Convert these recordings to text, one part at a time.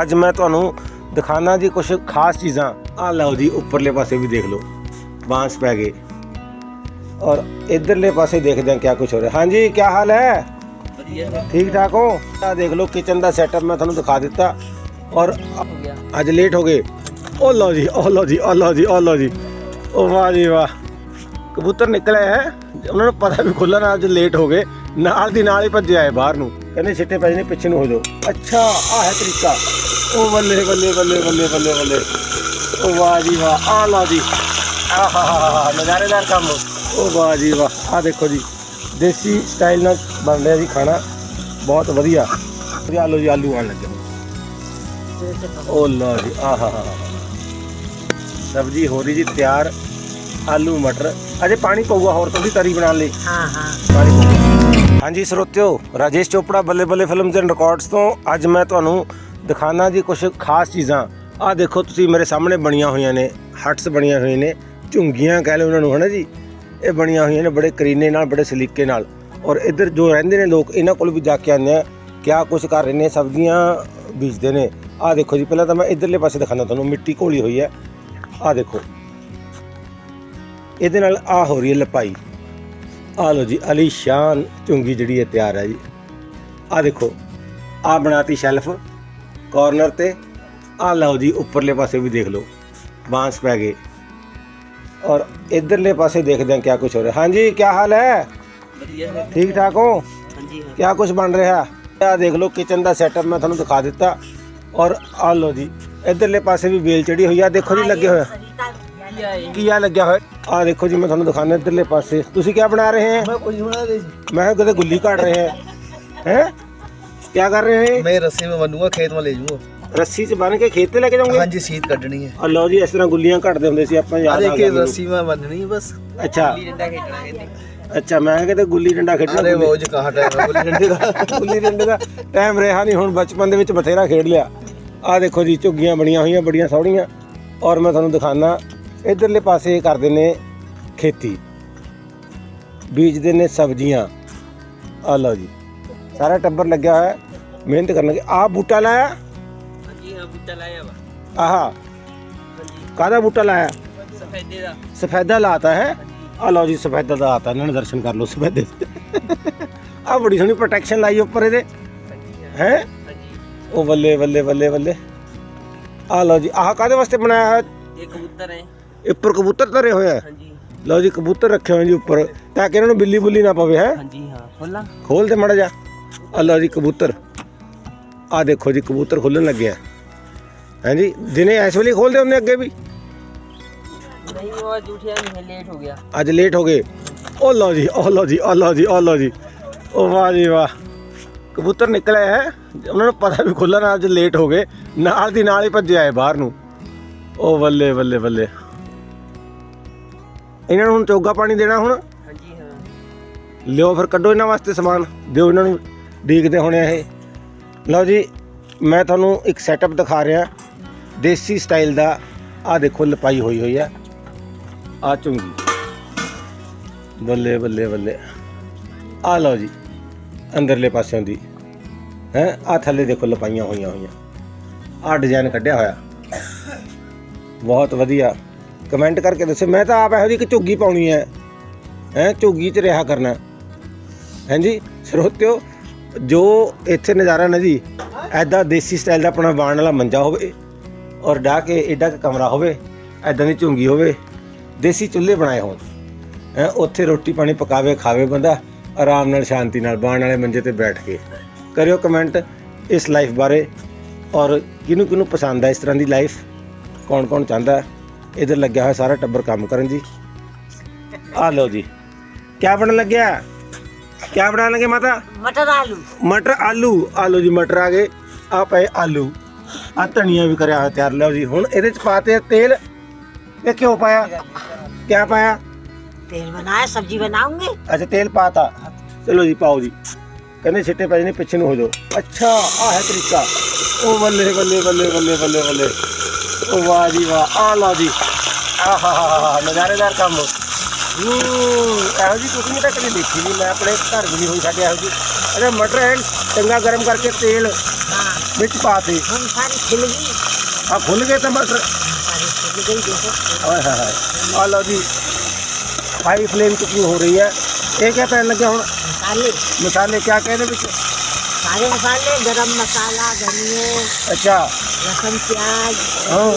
ਅੱਜ ਮੈਂ ਤੁਹਾਨੂੰ ਦਿਖਾਣਾ ਜੀ ਕੁਝ ਖਾਸ ਚੀਜ਼ਾਂ। ਆ ਲਓ ਜੀ ਉੱਪਰਲੇ ਪਾਸੇ ਵੀ ਦੇਖ ਲਓ। ਬਾਂਸ ਪੈ ਗਏ। ਔਰ ਇਧਰਲੇ ਪਾਸੇ ਦੇਖਦੇ ਹਾਂ ਕੀ ਕੁਝ ਹੋ ਰਿਹਾ। ਹਾਂਜੀ ਕੀ ਹਾਲ ਹੈ? ਠੀਕ ਠਾਕ ਹੋ? ਆ ਦੇਖ ਲਓ ਕਿਚਨ ਦਾ ਸੈਟਅਪ ਮੈਂ ਤੁਹਾਨੂੰ ਦਿਖਾ ਦਿੱਤਾ। ਔਰ ਅੱਜ ਲੇਟ ਹੋ ਗਏ। ਉਹ ਲਓ ਜੀ ਉਹ ਲਓ ਜੀ ਉਹ ਲਓ ਜੀ ਉਹ ਲਓ ਜੀ। ਉਹ ਵਾਹ ਜੀ ਵਾਹ। ਕਬੂਤਰ ਨਿਕਲੇ ਹੈ। ਉਹਨਾਂ ਨੂੰ ਪਤਾ ਵੀ ਖੁੱਲਣਾ ਅੱਜ ਲੇਟ ਹੋ ਗਏ। ਨਾਲ ਦੀ ਨਾਲ ਹੀ ਭੱਜੇ ਆਏ ਬਾਹਰ ਨੂੰ। ਕਹਿੰਦੇ ਛਿੱਟੇ ਪੈ ਨੇ ਪਿੱਛੇ ਨੂੰ ਹੋ ਜਾਓ। ਅੱਛਾ ਆ ਹੈ ਤਰੀਕਾ। ਉਹ ਬੱਲੇ ਬੱਲੇ ਬੱਲੇ ਬੱਲੇ ਬੱਲੇ ਬੱਲੇ। ਉਹ ਵਾਹ ਜੀ ਵਾਹ ਆ ਲਓ ਜੀ। ਆਹਾ ਨਜ਼ਾਰੇਦਾਰ ਕੰਮ। ਉਹ ਵਾਹ ਜੀ ਵਾਹ ਆ ਦੇਖੋ ਜੀ। ਦੇਸੀ ਸਟਾਈਲ ਨਾਲ ਬਣ ਰਿਹਾ ਜੀ ਖਾਣਾ। ਬਹੁਤ ਵਧੀਆ। ਤੇ ਆਲੂ ਜੀ ਆਲੂ ਆਣ ਲੱਗੇ। ਉਹ ਲਓ ਜੀ ਆਹਾ ਸਬਜ਼ੀ ਹੋ ਰਹੀ ਜੀ ਤਿਆਰ। ਆਲੂ ਮਟਰ। ਅਜੇ ਪਾਣੀ ਪਊਗਾ ਹੋਰ ਤੁਸੀਂ ਤਰੀ ਬਣਾਉਣ ਲਈ। ਹਾਂ ਹਾਂ। ਪਾਣੀ ਪਊਗਾ। ਹਾਂਜੀ ਸਰੋਤਿਓ ਰਾਜੇਸ਼ ਚੋਪੜਾ ਬੱਲੇ ਬੱਲੇ ਫਿਲਮਸ ਐਂਡ ਰਿਕਾਰਡਸ ਤੋਂ ਅੱਜ ਮੈਂ ਤੁਹਾਨੂੰ ਦਿਖਾਣਾ ਜੀ ਕੁਝ ਖਾਸ ਚੀਜ਼ਾਂ। ਆਹ ਦੇਖੋ ਤੁਸੀਂ ਮੇਰੇ ਸਾਹਮਣੇ ਬਣੀਆਂ ਹੋਈਆਂ ਨੇ, ਹਟਸ ਬਣੀਆਂ ਹੋਈਆਂ ਨੇ, ਝੁੰਗੀਆਂ ਕਹਿ ਲਓ ਉਹਨਾਂ ਨੂੰ, ਹਨਾ ਜੀ? ਇਹ ਬਣੀਆਂ ਹੋਈਆਂ ਨੇ ਬੜੇ ਕਰੀਨੇ ਨਾਲ, ਬੜੇ ਸਲੀਕੇ ਨਾਲ। ਔਰ ਇੱਧਰ ਜੋ ਰਹਿੰਦੇ ਨੇ ਲੋਕ, ਇਹਨਾਂ ਕੋਲ ਵੀ ਜਾ ਕੇ ਆਉਂਦੇ ਆ, ਕਿਆ ਕੁਝ ਕਰ ਰਹੇ ਨੇ, ਸਬਜ਼ੀਆਂ ਬੀਜਦੇ ਨੇ। ਆਹ ਦੇਖੋ ਜੀ, ਪਹਿਲਾਂ ਤਾਂ ਮੈਂ ਇੱਧਰਲੇ ਪਾਸੇ ਦਿਖਾਣਾ ਤੁਹਾਨੂੰ, ਮਿੱਟੀ ਘੋਲੀ ਹੋਈ ਹੈ। ਆਹ ਦੇਖੋ। ਇਹਦੇ ਨਾਲ ਆ ਹੋ ਰਹੀ ਹੈ ਲਪਾਈ। ਆ ਲਓ ਜੀ ਅਲੀਸ਼ਾਨ ਝੁੰਗੀ ਜਿਹੜੀ ਹੈ ਤਿਆਰ ਹੈ ਜੀ। ਆ ਦੇਖੋ ਆ ਬਣਾਤੀ ਸ਼ੈਲਫ। ਕਾਰਨਰ ਤੇ ਆ ਲਓ ਜੀ ਉੱਪਰਲੇ ਪਾਸੇ ਵੀ ਦੇਖ ਲਓ ਬਾਂਸ ਪੈ ਗਏ ਔਰ ਇਧਰਲੇ ਪਾਸੇ ਦੇਖਦੇ ਹਾਂ ਕੀ ਕੁਝ ਹੋ ਰਿਹਾ ਹਾਂਜੀ ਕੀ ਹਾਲ ਹੈ ਵਧੀਆ ਠੀਕ ਠਾਕ ਹੋ ਹਾਂਜੀ ਹਾਂ ਕਿਆ ਕੁਝ ਬਣ ਰਿਹਾ ਆ ਦੇਖ ਲਓ ਕਿਚਨ ਦਾ ਸੈਟਅਪ ਮੈਂ ਤੁਹਾਨੂੰ ਦਿਖਾ ਦਿੱਤਾ ਔਰ ਆ ਲਓ ਜੀ ਇਧਰਲੇ ਪਾਸੇ ਵੀ ਵੇਲ ਚੜੀ ਹੋਈ ਆ ਦੇਖੋ ਜੀ ਲੱਗੇ ਹੋਇਆ ਕੀ ਆਏ ਕੀਆ ਲੱਗਿਆ ਹੋਇਆ ਆ ਦੇਖੋ ਜੀ ਮੈਂ ਤੁਹਾਨੂੰ ਦਿਖਾਣਾ ਇਧਰਲੇ ਪਾਸੇ ਤੁਸੀਂ ਕੀ ਬਣਾ ਰਹੇ हैं मैं कुछ बना रही थी मैं कहते गुल्ली काट रहे हैं हैं क्या कर रहे हैं मैं रस्सी में बनूंगा खेत में ले जाऊंगा ਰੱਸੀ 'ਚ ਬੰਨ ਕੇ ਖੇਤ ਤੇ ਲੈ ਕੇ ਜਾਓਗੇ हाँ जी सीध कटनी है ਆ ਲਓ ਜੀ ਇਸ ਤਰ੍ਹਾਂ ਗੁੱਲੀਆਂ ਕੱਟਦੇ ਹੁੰਦੇ ਸੀ ਆਪਾਂ ਯਾਦ अरे ਆ कि ਗਿਆ ਮੈਨੂੰ। रस्सी में बननी है बस ਅੱਛਾ ਡੰਡਾ ਖੇਡਣਾ ਕਹਿੰਦੇ ਅੱਛਾ ਮੈਂ ਕਿਤੇ ਗੁੱਲੀ ਡੰਡਾ ਖੇਡਣਾ अरे ਗੁੱਲੀ- वो जो कहाँ टाइम है गुल्ली डंडे का ਗੁੱਲੀ ਡੰਡੇ ਦਾ ਟਾਈਮ ਰਿਹਾ ਨਹੀਂ ਹੁਣ ਬਚਪਨ ਦੇ ਵਿੱਚ ਬਥੇਰਾ ਖੇਡ ਲਿਆ ਆ ਦੇਖੋ ਜੀ ਝੁੱਗੀਆਂ ਬਣੀਆਂ ਹੋਈਆਂ ਬੜੀਆਂ ਸੋਹਣੀਆਂ ਔਰ ਮੈਂ ਤੁਹਾਨੂੰ ਦਿਖਾਣਾ ਇਧਰਲੇ ਪਾਸੇ ਇਹ ਕਰਦੇ ਨੇ ਖੇਤੀ ਬੀਜਦੇ ਨੇ ਸਬਜ਼ੀਆਂ ਆ ਲਓ ਜੀ ਸਾਰਾ ਟੱਬਰ ਲੱਗਿਆ ਹੋਇਆ ਹੈ, ਮਿਹਨਤ ਕਰਨ ਲੱਗੇ ਆ ਬੂਟਾ ਲਾਇਆ? ਹਾਂਜੀ ਹਾਂ ਬੂਟਾ ਲਾਇਆ ਵਾ। ਆਹਾ। ਕਾਹਦਾ ਬੂਟਾ ਲਾਇਆ? ਸਫੈਦੇ ਦਾ। ਸਫੈਦਾ ਲਾਤਾ ਹੈ? ਆ ਲਓ ਜੀ ਸਫੈਦਾ ਦਾ ਆਤਾ। ਇਹਨਾਂ ਨੇ ਦਰਸ਼ਨ ਕਰ ਲਓ ਸਫੈਦੇ ਆ ਬੜੀ ਸੋਹਣੀ ਪ੍ਰੋਟੈਕਸ਼ਨ ਲਾਈ ਉੱਪਰ ਇਹਦੇ। ਹੈ। ਹਾਂਜੀ। ਉਹ ਬੱਲੇ ਬੱਲੇ ਬੱਲੇ ਬੱਲੇ ਆ ਲਓ ਜੀ ਆਹ ਕਾਹਦੇ ਵਾਸਤੇ ਬਣਾਇਆ ਹੈ ਇਹ ਕਬੂਤਰ ਹੈ। ਉੱਪਰ ਕਬੂਤਰ ਧਰੇ ਹੋਏ ਆ? ਹਾਂਜੀ। ਲਓ ਜੀ ਕਬੂਤਰ ਰੱਖੇ ਹੋਏ ਜੀ ਉੱਪਰ। ਤਾਂ ਕਿ ਇਹਨਾਂ ਨੂੰ ਬਿੱਲੀ ਬੁੱਲੀ ਨਾ ਪਵੇ ਹੈ? ਹਾਂਜੀ ਹਾਂ। ਖੋਲਾਂ। ਖੋਲ ਤੇ ਮੜਾ ਜਾ ਲਓ ਜੀ ਕਬੂਤਰ। ਆ ਦੇਖੋ ਜੀ ਕਬੂਤਰ ਖੁੱਲਣ ਲੱਗਿਆ ਹਾਂਜੀ ਦਿਨੇ ਇਸ ਵੇਲੇ ਖੋਲਦੇ ਹੁੰਦੇ ਅੱਗੇ ਵੀ? ਨਹੀਂ ਉਹ ਲੇਟ ਹੋ ਗਿਆ। ਅੱਜ ਲੇਟ ਹੋ ਗਏ। ਉਹ ਲਓ ਜੀ ਉਹ ਲਓ ਜੀ ਉਹ ਲਓ ਜੀ ਉਹ ਲਓ ਜੀ। ਉਹ ਵਾਹ ਜੀ ਵਾਹ। ਕਬੂਤਰ ਨਿਕਲੇ ਹੈ। ਉਹਨਾਂ ਨੂੰ ਪਤਾ ਵੀ ਖੁੱਲਣਾ ਅੱਜ ਲੇਟ ਹੋ ਗਏ। ਨਾਲ ਦੀ ਨਾਲ ਹੀ ਭੱਜੇ ਆਏ ਬਾਹਰ ਨੂੰ। ਉਹ ਬੱਲੇ ਬੱਲੇ ਬੱਲੇ। ਇਹਨਾਂ ਨੂੰ ਹੁਣ ਚੋਗਾ ਪਾਣੀ ਦੇਣਾ ਹੁਣ? ਹਾਂਜੀ ਹਾਂ। ਲਿਓ ਫਿਰ ਕੱਢੋ ਇਹਨਾਂ ਵਾਸਤੇ ਸਮਾਨ। ਦਿਓ ਇਹਨਾਂ ਨੂੰ। ਡੀਕਦੇ ਹੋਣੇ ਇਹ। ਲਓ ਜੀ, ਮੈਂ ਤੁਹਾਨੂੰ ਇੱਕ ਸੈਟਅਪ ਦਿਖਾ ਰਿਹਾ। ਦੇਸੀ ਸਟਾਈਲ ਦਾ ਆ ਦੇਖੋ, ਲਪਾਈ ਹੋਈ ਹੋਈ ਹੈ ਆ ਚੁੰਗੀ। ਬੱਲੇ ਬੱਲੇ ਬੱਲੇ। ਆ ਲਓ ਜੀ, ਅੰਦਰਲੇ ਪਾਸਿਓਂ ਦੀ। ਹੈ ਆ ਥੱਲੇ ਦੇਖੋ, ਲਪਾਈਆਂ ਹੋਈਆਂ ਹੋਈਆਂ। ਆ ਡਿਜ਼ਾਈਨ ਕੱਢਿਆ ਹੋਇਆ। ਬਹੁਤ ਵਧੀਆ। ਕਮੈਂਟ ਕਰਕੇ ਦੱਸੋ ਮੈਂ ਤਾਂ ਆਪ ਇਹੋ ਜਿਹੀ ਇੱਕ ਝੁੱਗੀ ਪਾਉਣੀ ਹੈ। ਹੈ ਝੁੱਗੀ 'ਚ ਰਿਹਾ ਕਰਨਾ। ਹਾਂਜੀ, ਸਰੋਤਿਓ ਜੋ ਇੱਥੇ ਨਜ਼ਾਰਾ ਨਾ ਜੀ ਐਦਾਂ ਦੇਸੀ ਸਟਾਈਲ ਦਾ ਆਪਣਾ ਬਾਣ ਵਾਲਾ ਮੰਜਾ ਹੋਵੇ ਔਰ ਡਾ ਕੇ ਏਡਾ ਕੁ ਕਮਰਾ ਹੋਵੇ ਐਦਾਂ ਦੀ ਝੁੰਗੀ ਹੋਵੇ, ਦੇਸੀ ਚੁੱਲ੍ਹੇ ਬਣਾਏ ਹੋਣ, ਹੈ, ਉੱਥੇ ਰੋਟੀ ਪਾਣੀ ਪਕਾਵੇ, ਖਾਵੇ ਬੰਦਾ, ਆਰਾਮ ਨਾਲ, ਸ਼ਾਂਤੀ ਨਾਲ ਬਾਣ ਵਾਲੇ ਮੰਜੇ ਤੇ ਬੈਠ ਕੇ। ਕਰਿਓ ਕਮੈਂਟ ਇਸ ਲਾਈਫ ਬਾਰੇ ਔਰ ਕਿਹਨੂੰ ਕਿਹਨੂੰ ਪਸੰਦ ਹੈ ਇਸ ਤਰ੍ਹਾਂ ਦੀ ਲਾਈਫ ਕੌਣ ਕੌਣ ਚਾਹੁੰਦਾ? ਹੈ ਇਧਰ ਲੱਗਿਆ ਹੋਇਆ ਸਾਰਾ ਟੱਬਰ ਕੰਮ ਕਰਨ ਜੀ। ਆ ਲਓ ਜੀ। ਕੀ ਬਣਨ ਲੱਗਿਆ? ਕੀ ਬਣਾਉਣ ਲੱਗੇ ਮਾਤਾ ਮਟਰ ਆਲੂ ਮਟਰ ਆਲੂ ਆਲੂ ਜੀ ਮਟਰ ਆ ਗਏ ਆ ਪਏ ਆਲੂ ਆ ਧਨੀਆ ਵੀ ਕਰਿਆ ਹੋਇਆ ਤਿਆਰ ਲਓ ਜੀ ਹੁਣ ਇਹਦੇ ਚ ਪਾਤੇ ਆ ਤੇਲ ਇਹ ਕਿਉਂ ਪਾਇਆ ਕਿਆ ਪਾਇਆ तेल बनाया सब्जी बनाऊंगी ਅੱਛਾ ਤੇਲ ਪਾਤਾ ਚਲੋ ਜੀ ਪਾਓ ਜੀ ਕਹਿੰਦੇ ਛਿੱਟੇ ਪੈ ਜਾਣੇ ਪਿੱਛੇ ਨੂੰ ਹੋ ਜਾਓ ਅੱਛਾ ਆ ਹੈ ਤਰੀਕਾ ਉਹ ਬੱਲੇ ਬੱਲੇ ਬੱਲੇ ਬੱਲੇ ਬੱਲੇ ਬੱਲੇ ਉਹ ਵਾਹ ਜੀ ਵਾਹ ਆ ਲਓ ਜੀ ਆਹਾ ਨਜ਼ਾਰੇਦਾਰ ਕੰਮ ਹੂੰ ਇਹੋ ਜੀ ਕੁਕਿੰਗ ਤਾਂ ਕਦੇ ਦੇਖੀ ਨਹੀਂ ਮੈਂ ਆਪਣੇ ਘਰ ਵੀ ਨਹੀਂ ਹੋਈ ਸਾਡੇ ਇਹੋ ਜੀ ਅਰੇ ਮਟਰ ਐਨ ਚੰਗਾ ਗਰਮ ਕਰਕੇ ਤੇਲ हाँ ਵਿੱਚ ਪਾ ਤੇ हम सारी खिल गई ਆ ਖੁੱਲ ਗਏ ਟਮਾਟਰ सारी खिल गई देखो ਓਏ ਹਾਏ ਹਾਏ ਆ ਲਓ ਜੀ ਹਾਈ ਫਲੇਮ ਕੁਕਿੰਗ ਹੋ ਰਹੀ ਹੈ ਇਹ ਕਿਆ ਪੈਣ ਲੱਗਿਆ ਹੁਣ मसाले ਮਸਾਲੇ ਕਿਆ ਕਹਿੰਦੇ ਵਿੱਚ सारे मसाले गरम मसाला धनिया ਅੱਛਾ लहसुन प्याज हाँ।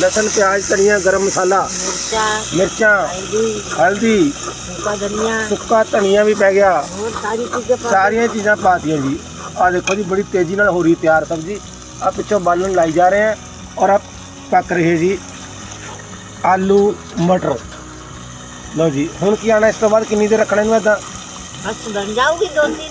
ਲਸਣ ਪਿਆਜ਼ ਧਨੀਆ ਗਰਮ ਮਸਾਲਾ मिर्चा ਮਿਰਚਾਂ हल्दी ਹਲਦੀ सूखा धनिया ਸੁੱਕਾ ਧਨੀਆ ਵੀ ਪੈ ਗਿਆ और सारी चीजें पा- ਸਾਰੀਆਂ ਚੀਜ਼ਾਂ ਪਾਤੀਆਂ ਜੀ ਆ ਦੇਖੋ ਜੀ ਬੜੀ ਤੇਜ਼ੀ ਨਾਲ ਹੋ ਰਹੀ ਤਿਆਰ ਸਬਜ਼ੀ ਆ ਪਿੱਛੋਂ ਬਾਲਣ ਲਾਈ ਜਾ ਰਹੇ ਹੈ ਔਰ ਆ ਪੱਕ ਰਹੇ ਜੀ ਆਲੂ ਮਟਰ ਲਓ ਜੀ ਹੁਣ ਕੀ ਆਣਾ ਇਸ ਤੋਂ ਬਾਅਦ ਕਿੰਨੀ ਦੇਰ ਰੱਖਣਾ ਇਹਨੂੰ ਏਦਾਂ बस बन जाओगी दो तीन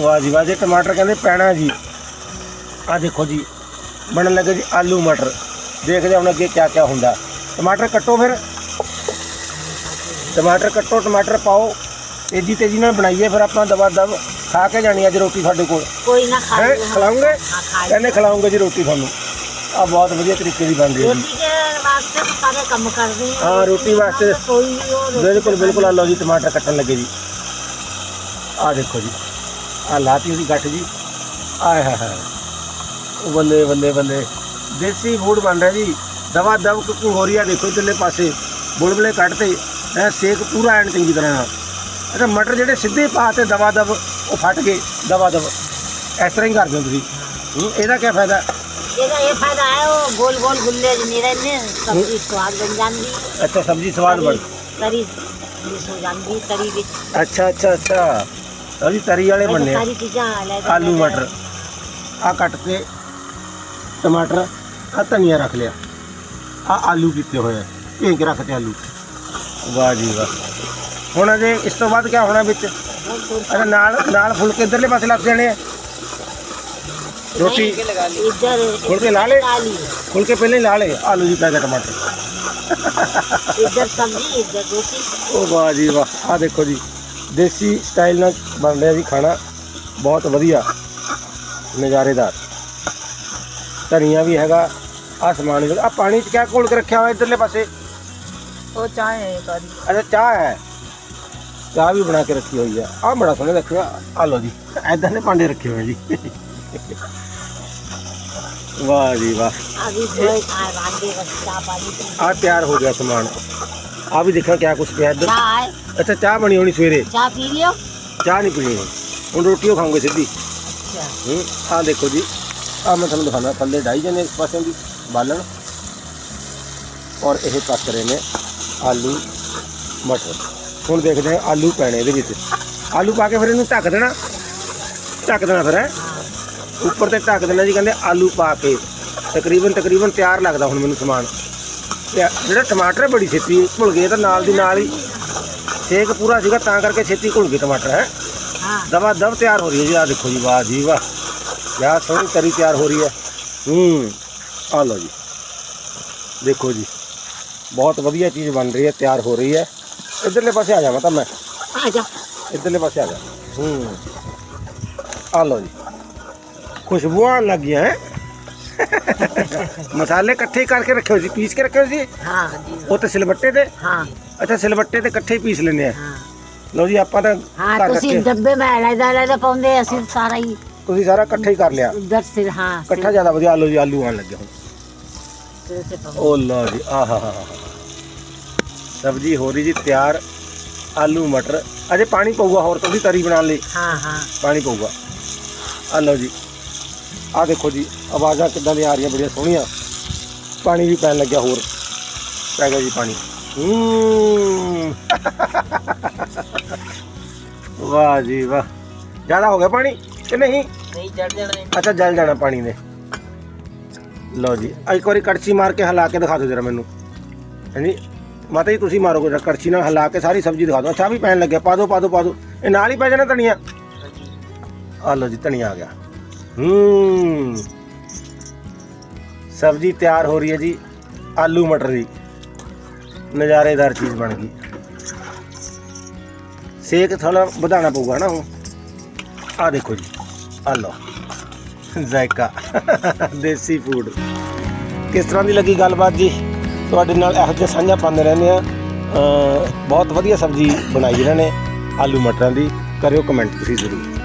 ਵਾਹ ਜੀ ਵਾਹ ਜੀ ਟਮਾਟਰ ਕਹਿੰਦੇ ਪੈਣਾ ਜੀ। ਆ ਦੇਖੋ ਜੀ ਬਣਨ ਲੱਗੇ ਜੀ ਆਲੂ ਮਟਰ। ਦੇਖਦੇ ਹੁਣ ਅੱਗੇ ਕੀ ਕੀ ਹੁੰਦਾ। ਟਮਾਟਰ ਕੱਟੋ ਫਿਰ। ਟਮਾਟਰ ਕੱਟੋ ਟਮਾਟਰ ਪਾਓ। ਤੇਜ਼ੀ ਤੇਜ਼ੀ ਨਾਲ ਬਣਾਈਏ ਫਿਰ ਆਪਾਂ ਦਬਾ ਦਬ ਖਾ ਕੇ ਜਾਣੀ ਅੱਜ ਰੋਟੀ ਸਾਡੇ ਕੋਲ। ਕੋਈ ਨਾ ਖਾ ਹੈਂ, ਖਿਲਾਉਂਗੇ? ਕਹਿੰਦੇ ਖਿਲਾਉਂਗੇ ਜੀ ਰੋਟੀ ਤੁਹਾਨੂੰ। ਆ ਬਹੁਤ ਵਧੀਆ ਤਰੀਕੇ ਦੀ ਬਣਦੀ ਹੈ ਹਾਂ ਰੋਟੀ ਵਾਸਤੇ। ਬਿਲਕੁਲ ਬਿਲਕੁਲ। ਆ ਲਓ ਜੀ ਟਮਾਟਰ ਕੱਟਣ ਲੱਗੇ ਜੀ। ਆ ਦੇਖੋ ਜੀ। ਆ ਲਾਤੀ ਉਹਦੀ ਗੱਠ ਜੀ। ਆਏ ਹਾਏ ਹਾਏ। ਉਹ ਬੱਲੇ ਬੱਲੇ ਬੱਲੇ। ਦੇਸੀ ਫੂਡ ਬਣ ਰਿਹਾ ਜੀ। ਦਵਾ ਦਵ ਕੁਕਿੰਗ ਹੋ ਰਹੀ ਆ ਦੇਖੋ ਇਧਰਲੇ ਪਾਸੇ। ਬੁਲਬੁਲੇ ਕੱਢਤੇ ਐ ਸੇਕ ਪੂਰਾ ਐਨ ਚੰਗੀ ਤਰ੍ਹਾਂ। ਨਾਲ ਅੱਛਾ ਮਟਰ ਜਿਹੜੇ ਸਿੱਧੇ ਪਾਤੇ ਦਵਾ ਦਵ ਉਹ ਫਟ ਗਏ। ਦਵਾ ਦਵ। ਇਸ ਤਰ੍ਹਾਂ ਹੀ ਕਰਦੇ ਹੋ ਤੁਸੀਂ। ਇਹਦਾ ਕੀ ਫਾਇਦਾ? ਇਹਦਾ ਇਹ ਫਾਇਦਾ ਹੈ ਉਹ ਗੋਲ ਗੋਲ ਗੁੱਲੇ ਨਹੀਂ ਰਹਿੰਦੇ। ਸਬਜ਼ੀ ਸਵਾਦ ਬਣ ਜਾਂਦੀ। ਅੱਛਾ ਸਬਜ਼ੀ ਸਵਾਦ ਬਣ ਤਰੀ ਹੋ ਜਾਂਦੀ ਤਰੀ ਵਿੱਚ। ਅੱਛਾ ਅੱਛਾ ਅੱਛਾ। ਅਜੀ ਤਰੀ ਵਾਲੇ ਬਣਨੇ ਆ। ਸਾਰੀ ਚੀਜ਼ਾਂ ਲੈ ਆਲੂ ਮਟਰ। ਆ ਕੱਟ ਕੇ ਟਮਾਟਰ ਆ ਧਨੀਆ ਰੱਖ ਲਿਆ। ਆ ਆਲੂ ਕੀਤੇ ਹੋਏ ਆ। ਭੇਂ ਕੇ ਰੱਖਤੇ ਆਲੂ। ਵਾਹ ਜੀ ਵਾਹ। ਹੁਣ ਅਜੇ ਇਸ ਤੋਂ ਬਾਅਦ ਕੀ ਹੋਣਾ ਵਿੱਚ? ਅਰੇ ਨਾਲ ਨਾਲ ਫੁਲਕੇ ਇਧਰਲੇ ਪਾਸੇ ਲੱਗ ਜਾਣੇ ਆ। ਰੋਟੀ। ਇੱਧਰ ਫੁਲਕੇ ਲਾ ਲਏ? ਆਲੂ ਫੁਲਕੇ ਪਹਿਲਾਂ ਹੀ ਲਾ ਲਏ ਆਲੂ ਜੀ ਪੈ ਗਏ ਟਮਾਟਰ। ਇੱਧਰ ਸਬਜ਼ੀ ਇੱਧਰ ਰੋਟੀ। ਉਹ ਵਾਹ ਜੀ ਵਾਹ। ਆ ਦੇਖੋ ਜੀ। ਦੇਸੀ ਸਟਾਈਲ ਨਾਲ ਬਣ ਰਿਹਾ ਜੀ ਖਾਣਾ। ਬਹੁਤ ਵਧੀਆ। ਨਜ਼ਾਰੇਦਾਰ। ਧਨੀਆ ਵੀ ਹੈਗਾ। ਆ ਸਮਾਨ ਆ ਪਾਣੀ ਚ ਕਿਆ ਘੋਲ ਕੇ ਰੱਖਿਆ ਹੋਇਆ ਇਧਰਲੇ ਪਾਸੇ? ਉਹ ਚਾਹ ਹੈ ਕਾਦੀ ਅੱਛਾ ਚਾਹ ਹੈ। ਚਾਹ ਵੀ ਬਣਾ ਕੇ ਰੱਖੀ ਹੋਈ ਹੈ। ਆ ਬੜਾ ਸੋਹਣਾ ਰੱਖਿਆ ਆ ਲੋ ਜੀ। ਐਦਾਂ ਦੇ ਪਾਂਡੇ ਰੱਖੇ ਹੋਏ ਜੀ। ਵਾਹ ਜੀ ਵਾਹ। ਆ ਤਿਆਰ ਹੋ ਗਿਆ ਸਮਾਨ। ਆ ਵੀ ਦੇਖਾਂ ਕਿਆ ਕੁਛ ਪਿਆ ਇੱਧਰ। ਚਾਹ ਅੱਛਾ ਚਾਹ ਬਣੀ ਹੋਣੀ ਸਵੇਰੇ। ਚਾਹ ਪੀ ਲਿਓ। ਚਾਹ ਨਹੀਂ ਪੀਣੀ ਹੁਣ। ਰੋਟੀ ਓ ਸਿੱਧੀ। ਅੱਛਾ। ਹੂੰ ਦੇਖੋ ਜੀ। ਆ ਮੈਂ ਤੁਹਾਨੂੰ ਦਿਖਾਣਾ ਥੱਲੇ ਡਾਈ ਜਨੇ ਇਸ ਪਾਸੇ ਦੀ ਬਾਲਣ। ਔਰ ਇਹ ਪੱਕ ਰਹੇ ਨੇ ਆਲੂ ਮਟਰ। ਹੁਣ ਦੇਖਦੇ ਹਾਂ ਆਲੂ ਪੈਣੇ ਇਹਦੇ ਵਿੱਚ। ਆਲੂ ਪਾ ਕੇ ਫਿਰ ਇਹਨੂੰ ਢੱਕ ਦੇਣਾ। ਢੱਕ ਦੇਣਾ ਫਿਰ ਹੈਂ। ਉੱਪਰ ਤੇ ਢੱਕ ਦੇਣਾ ਜੀ ਕਹਿੰਦੇ ਆਲੂ ਪਾ ਕੇ। ਤਕਰੀਬਨ ਤਕਰੀਬਨ ਤਿਆਰ ਲੱਗਦਾ ਹੁਣ ਮੈਨੂੰ ਸਮਾਨ। ਤੇ ਜਿਹੜਾ ਟਮਾਟਰ ਬੜੀ ਛੇਤੀ ਘੁਲ ਗਏ ਤਾਂ ਨਾਲ ਦੀ ਨਾਲ ਹੀ ਸੇਕ ਪੂਰਾ ਸੀਗਾ ਤਾਂ ਕਰਕੇ ਛੇਤੀ ਘੁਲ ਗਏ ਟਮਾਟਰ ਹੈ। ਦਵਾ ਦਵ ਤਿਆਰ ਹੋ ਰਹੀ ਹੈ ਜੀ ਆ ਦੇਖੋ ਜੀ ਵਾਹ ਜੀ ਵਾਹ। ਕਿਆ ਸੋਹਣੀ ਤਰੀ ਤਿਆਰ ਹੋ ਰਹੀ ਹੈ। ਹੂੰ ਆ ਲਓ ਜੀ। ਦੇਖੋ ਜੀ ਬਹੁਤ ਵਧੀਆ ਚੀਜ਼ ਬਣ ਰਹੀ ਹੈ ਤਿਆਰ ਹੋ ਰਹੀ ਹੈ। ਇਧਰਲੇ ਪਾਸੇ ਆ ਜਾਵਾਂ ਤਾਂ ਮੈਂ। ਆ ਜਾ। ਇਧਰਲੇ ਪਾਸੇ ਆ ਜਾ। ਹੂੰ। ਆ ਲਓ ਜੀ। ਖੁਸ਼ਬੂਆਂ ਲੱਗੀਆਂ ਹੈ। ਮਸਾਲੇ ਇਕੱਠੇ ਕਰਕੇ ਰੱਖੇ ਹੋਏ ਸੀ ਪੀਸ ਕੇ ਰੱਖੇ ਹੋਏ ਸੀ? ਹਾਂ ਜੀ। ਉਹ ਤੇ ਸਿਲਬੱਟੇ ਤੇ ਹਾਂ। ਅੱਛਾ ਸਿਲਬੱਟੇ ਤੇ ਇਕੱਠੇ ਪੀਸ ਲੈਂਦੇ ਆ? ਹਾਂ। ਲਓ ਜੀ ਆਪਾਂ ਤਾਂ ਹਾਂ ਤੁਸੀਂ ਡੱਬੇ ਮੈਂ ਲੈਦਾ ਲੈਦਾ ਪਾਉਂਦੇ ਅਸੀਂ ਸਾਰਾ ਹੀ। ਤੁਸੀਂ ਸਾਰਾ ਇਕੱਠਾ ਹੀ ਕਰ ਲਿਆ? ਉਧਰ ਸਿਰ ਹਾਂ ਇਕੱਠਾ ਜ਼ਿਆਦਾ ਵਧੀਆ ਲਓ ਜੀ ਆਲੂ ਆਣ ਲੱਗੇ ਹੁਣ। ਓ ਲਓ ਜੀ ਆਹਾ ਸਬਜੀ ਹੋ ਰਹੀ ਜੀ ਤਿਆਰ। ਆਲੂ ਮਟਰ। ਅਜੇ ਪਾਣੀ ਪਊਗਾ ਹੋਰ ਤੁਸੀਂ ਤਰੀ ਬਣਾਉਣ ਲਈ। ਹਾਂ ਹਾਂ। ਪਾਣੀ ਪਊਗਾ। ਆ ਲਓ ਜੀ ਆ ਦੇਖੋ ਜੀ ਆਵਾਜ਼ਾਂ ਕਿੱਦਾਂ ਦੀਆਂ ਆ ਰਹੀਆਂ ਬੜੀਆਂ ਸੋਹਣੀਆਂ। ਪਾਣੀ ਵੀ ਪੈਣ ਲੱਗਿਆ ਹੋਰ। ਪੈ ਗਿਆ ਜੀ ਪਾਣੀ। ਵਾਹ ਜੀ ਵਾਹ। ਜ਼ਿਆਦਾ ਹੋ ਗਿਆ ਪਾਣੀ ਕਿ ਨਹੀਂ? ਨਹੀਂ ਚੜ ਜਾਣਾ। ਅੱਛਾ ਜਲ ਜਾਣਾ ਪਾਣੀ ਨੇ। ਲਓ ਜੀ ਇੱਕ ਵਾਰੀ ਕੜਛੀ ਮਾਰ ਕੇ ਹਿਲਾ ਕੇ ਦਿਖਾ ਦਿਓ ਜਰਾ ਮੈਨੂੰ। ਹਾਂਜੀ। ਮਾਤਾ ਜੀ ਤੁਸੀਂ ਮਾਰੋਗੇ ਜਰਾ ਕੜਛੀ ਨਾਲ ਹਿਲਾ ਕੇ ਸਾਰੀ ਸਬਜ਼ੀ ਦਿਖਾ ਦਿਓ। ਅੱਛਾ ਆਹ ਵੀ ਪੈਣ ਲੱਗਿਆ। ਪਾ ਦਿਓ ਪਾ ਦਿਓ ਪਾ ਦਿਓ। ਇਹ ਨਾਲ ਹੀ ਪੈ ਜਾਣਾ ਧਨੀਆ? ਆ ਲਓ ਜੀ ਧਨੀਆ ਆ ਗਿਆ। ਹੂੰ। ਸਬਜ਼ੀ ਤਿਆਰ ਹੋ ਰਹੀ ਹੈ ਜੀ, ਆਲੂ ਮਟਰ ਦੀ। ਨਜ਼ਾਰੇਦਾਰ ਚੀਜ਼ ਬਣ ਗਈ। ਸੇਕ ਥੋੜਾ ਵਧਾਉਣਾ ਪਊਗਾ ਨਾ ਹੁਣ ਆ ਦੇਖੋ ਜੀ ਆ ਲਓ। ਜ਼ਾਇਕਾ ਦੇਸੀ ਫੂਡ। ਕਿਸ ਤਰ੍ਹਾਂ ਦੀ ਲੱਗੀ ਗੱਲਬਾਤ ਜੀ? ਤੁਹਾਡੇ ਨਾਲ ਇਹੋ ਜਿਹੇ ਸਾਂਝਾ ਪਾਉਂਦੇ ਰਹਿੰਦੇ ਆ ਬਹੁਤ ਵਧੀਆ ਸਬਜ਼ੀ ਬਣਾਈ ਇਹਨਾਂ ਨੇ, ਆਲੂ ਮਟਰਾਂ ਦੀ। ਕਰਿਓ ਕਮੈਂਟ ਤੁਸੀਂ ਜ਼ਰੂਰ।